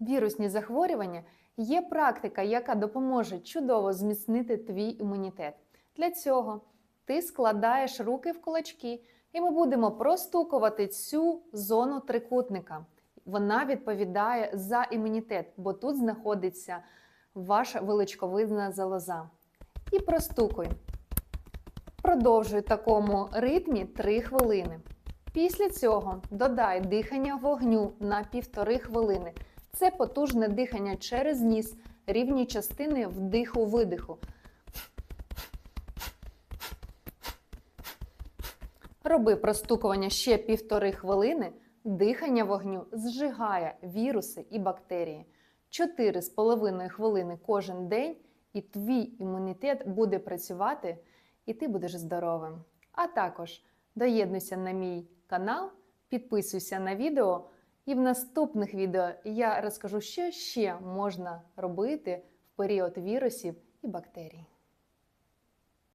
вірусні захворювання, є практика, яка допоможе чудово зміцнити твій імунітет. Для цього ти складаєш руки в кулачки, і ми будемо простукувати цю зону трикутника. Вона відповідає за імунітет, бо тут знаходиться ваша величковидна залоза. І простукуй. Продовжуй такому ритмі 3 хвилини. Після цього додай дихання вогню на півтори хвилини. Це потужне дихання через ніс, рівні частини вдиху-видиху. Роби простукування ще півтори хвилини. Дихання вогню зжигає віруси і бактерії. 4,5 хвилини кожен день, і твій імунітет буде працювати, і ти будеш здоровим. А також доєднуйся на мій канал, підписуйся на відео, і в наступних відео я розкажу, що ще можна робити в період вірусів і бактерій.